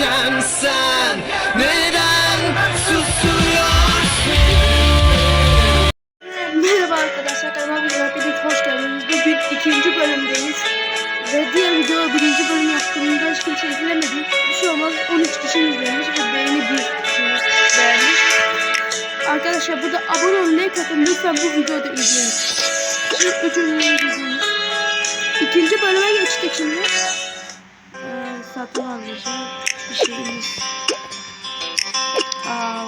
varken sen neden susuyorsun? Merhaba arkadaşlar kanalıma hepiniz hoş geldiniz. Bugün ikinci bölümdeyiz. Ve diğer video birinci bölüm yaptığımda hiç kimse izlemedi. Bir şey olmaz 13 kişi izlemiş ve beğeni bir kişi beğenmiş. Arkadaşlar burada abone olun like atın lütfen bu videoda izleyin. Şimdi üçüncü videomuz. İkinci bölüme geçtik şimdi. Ee, satın alacağım bir şeyimiz. Aa,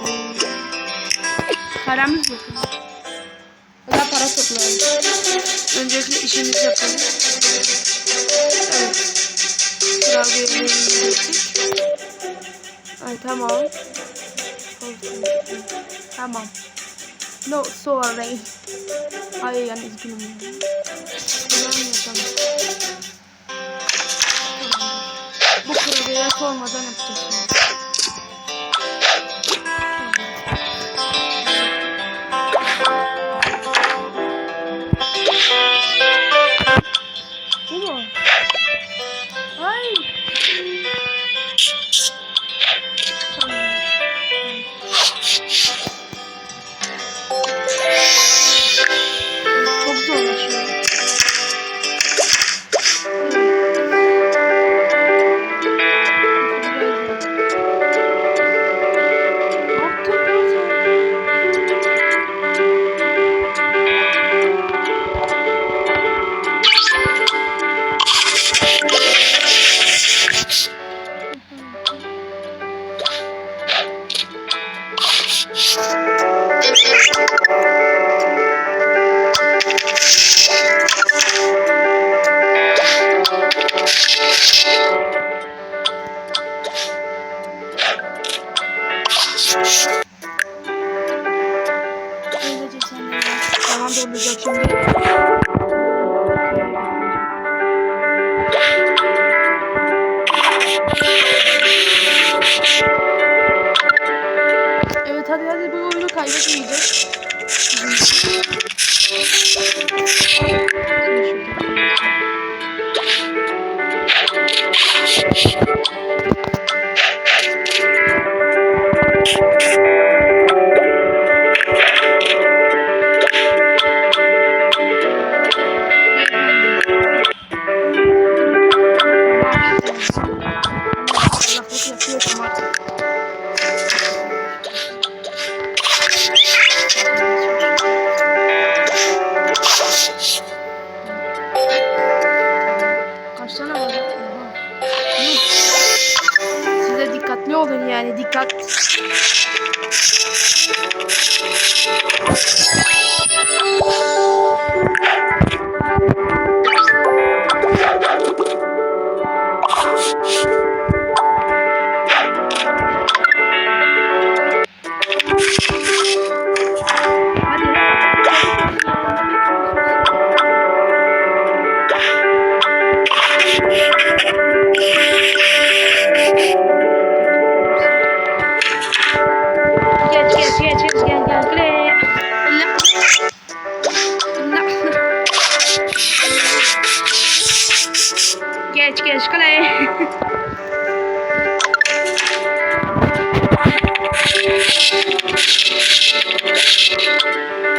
paramız yok. Ya da para toplayalım. Öncelikle işimizi yapalım. Evet. Kurabiye yemeğini geçtik. Ay tamam. Tamam. No sorry. Hayır yani üzgünüm. Tamam yapalım. Bu kurabiyeyi sormadan yapacağız. Thank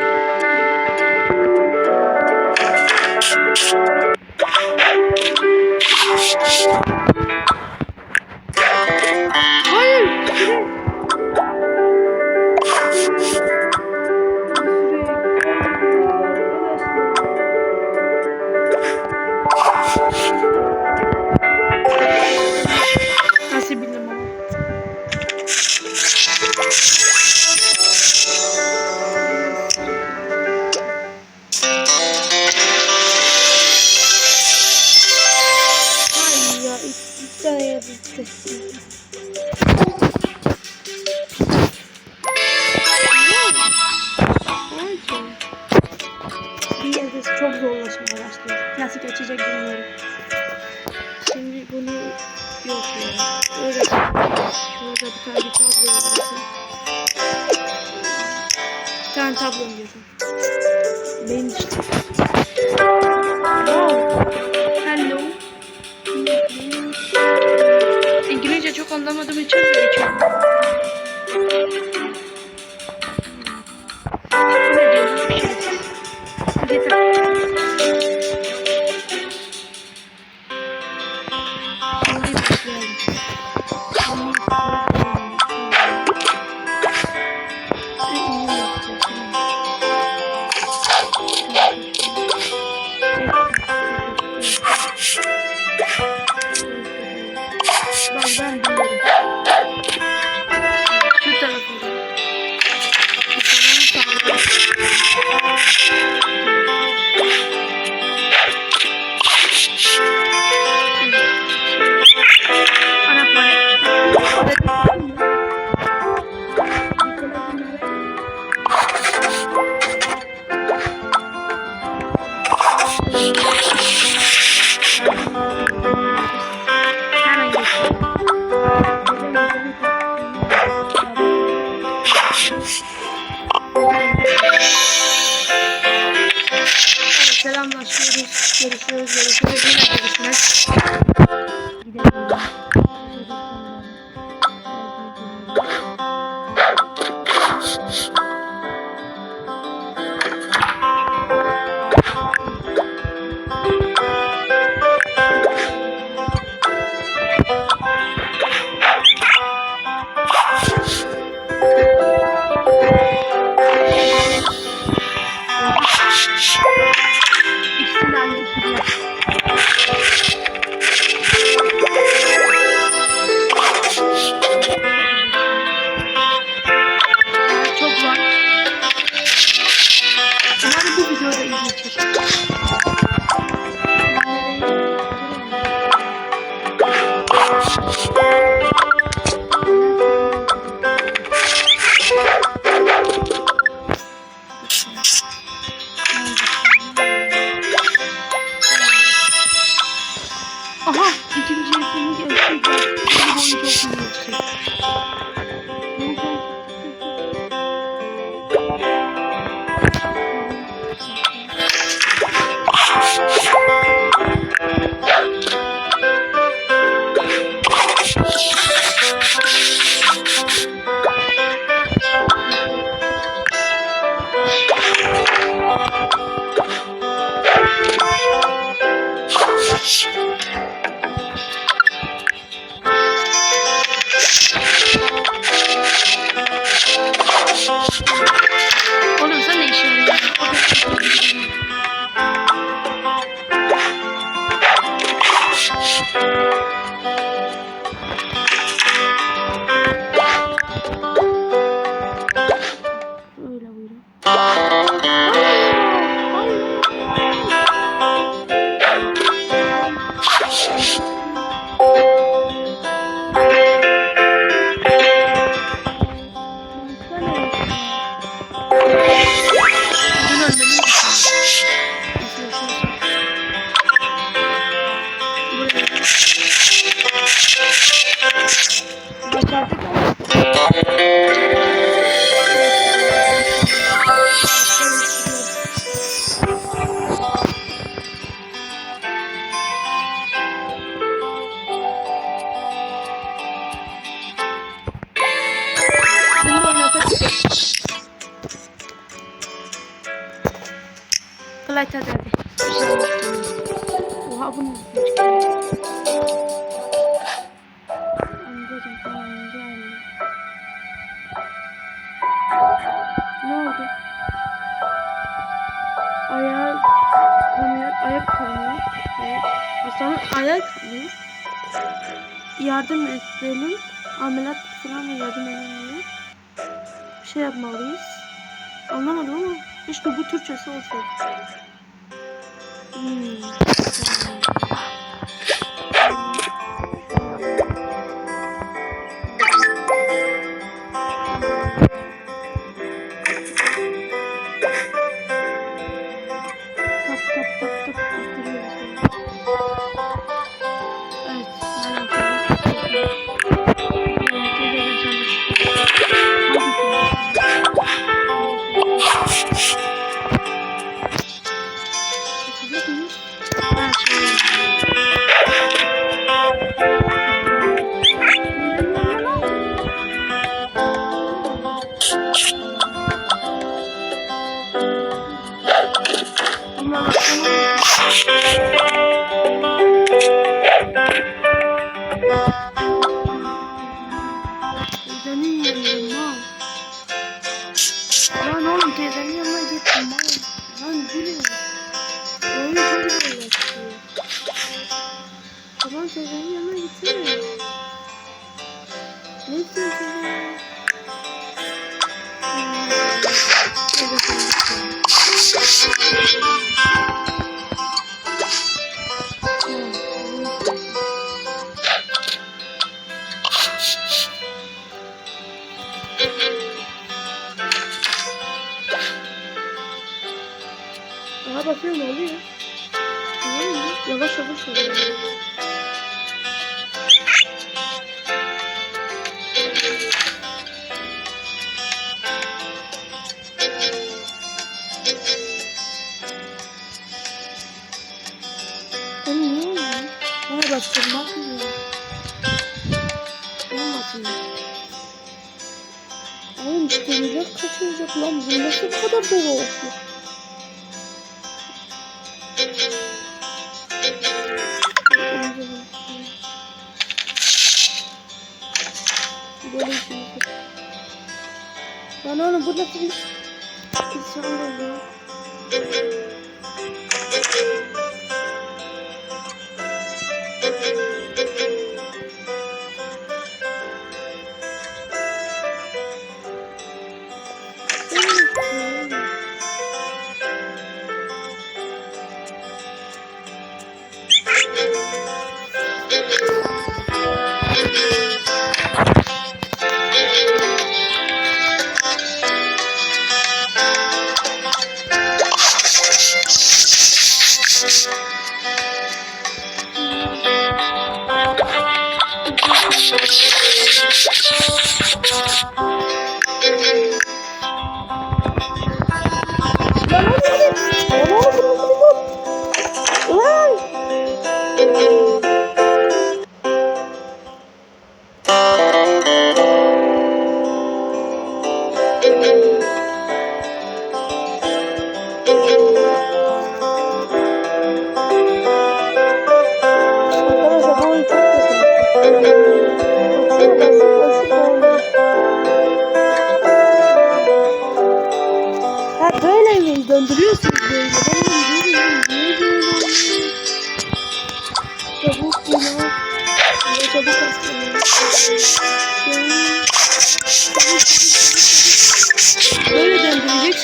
you. anlamadığım için geçiyorum. hadi hadi hadi. Oha bunu Ne oldu? Ayağı kanıyor, ayak kanıyor. Evet. Hastanın ayak kanıyor. Yardım edelim. Ameliyat falan ve yardım edelim. Bir şey yapmalıyız. Anlamadım ama işte bu Türkçesi olsaydı. 嗯这个可以选。嗯，可以。我把飞龙绿，嗯，要不选个？Oğlum niye oluyor? Ha bastım bakmıyor. Olmasın. Oğlum işte millet kaçıracak lan. Bu nasıl bu kadar? Böyle bir şey. Lan oğlum bu nasıl bir insan ya?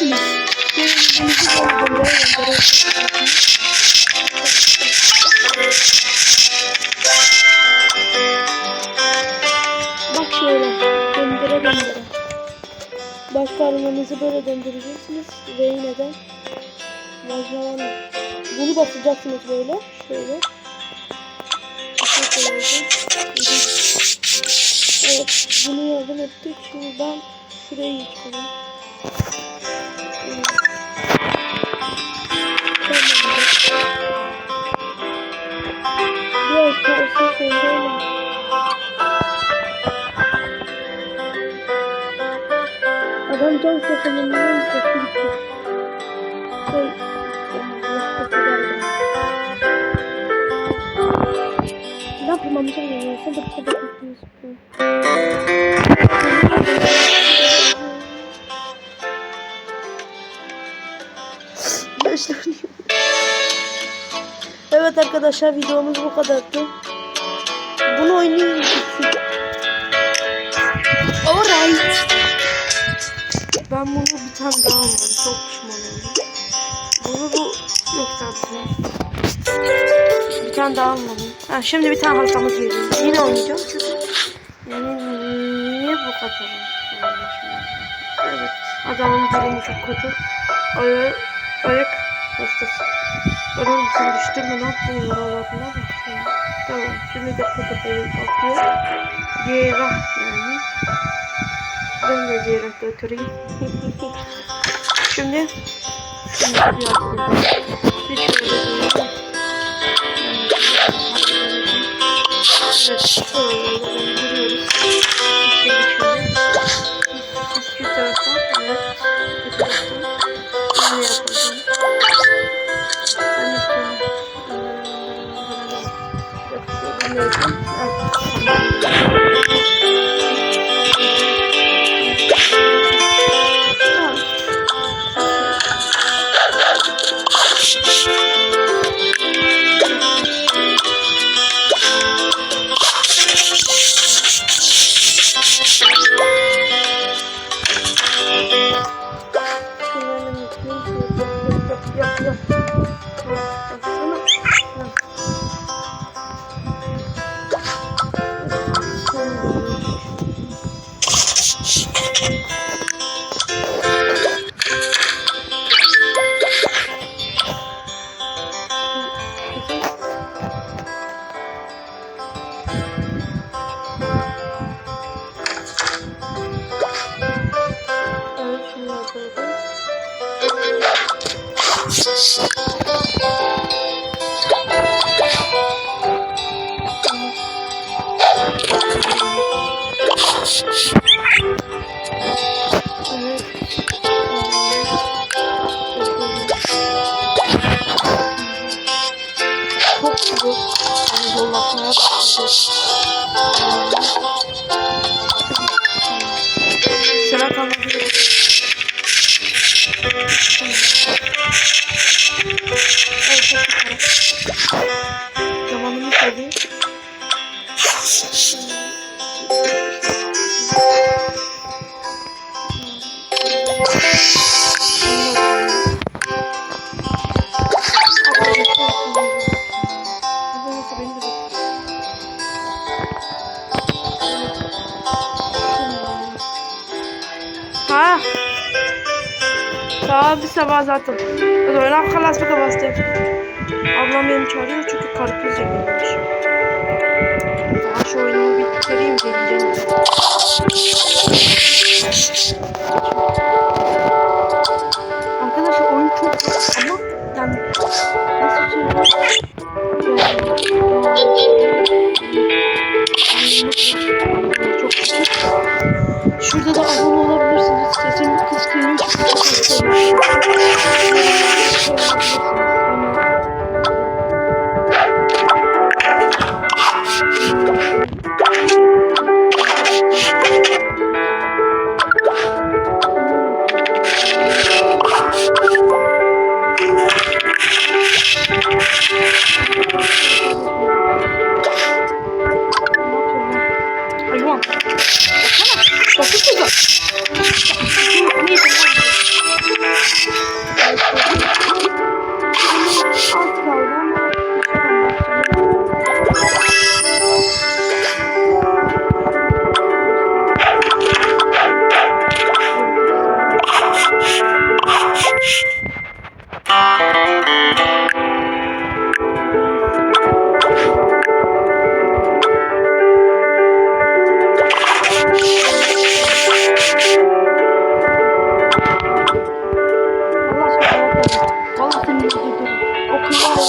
Döndüreceksiniz. Bak şöyle. Döndüre döndüre. Baş parmağınızı böyle döndüreceksiniz. Ve yine de Maşallah. Bunu basacaksınız böyle. Şöyle. Evet. Bunu yardım ettik. Şimdi ben şurayı çıkalım. Adam can sakınından kaçtı gitti. Şey. Ne yapayım amca ya? Sen de bu kadar bekliyorsun. Yaşlanıyor. Evet arkadaşlar videomuz bu kadardı. Bunu oynayayım. Alright. Ben bunu bir tane daha almadım. Çok pişman. Bunu bu yok zaten. Bir tane daha almadım. Ha, şimdi bir tane haritamız geliyor. Yine oynayacağım çünkü. Yani niye bu kadar? Evet. Adamın durumu çok kötü. Ayak, ayak hastası. Oğlum sen düştün mü? Ne yaptın? Yaralarına bak. Tamam. Şimdi de kötü atıyor. Cerrah yani. Ben de cerrahta oturayım. Şimdi Şimdi yapıyorum. Bir şöyle その。这是 sabah zaten. O zaman ne kalas bir bastı. Ablam beni çağırıyor çünkü karpuz yememiş. Daha şu oyunumu bitireyim geleceğim. Arkadaşlar oyun çok ama yani nasıl söyleyeyim?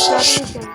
我要谢。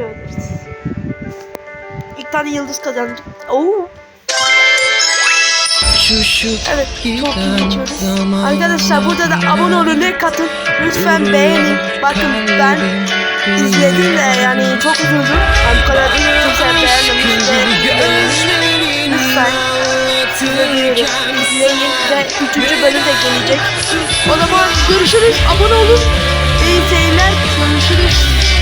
Rica ederiz. İlk tane yıldız kazandım. Oo. Evet, çok iyi geçiyoruz. Arkadaşlar burada da abone olun, like atın. Lütfen beğenin. Bakın ben izledim de yani çok uzundu. Yani bu kadar kimse beğenmemiş lütfen izleyin ve üçüncü bölüm de gelecek. O zaman görüşürüz, abone olun. İyi seyirler, görüşürüz.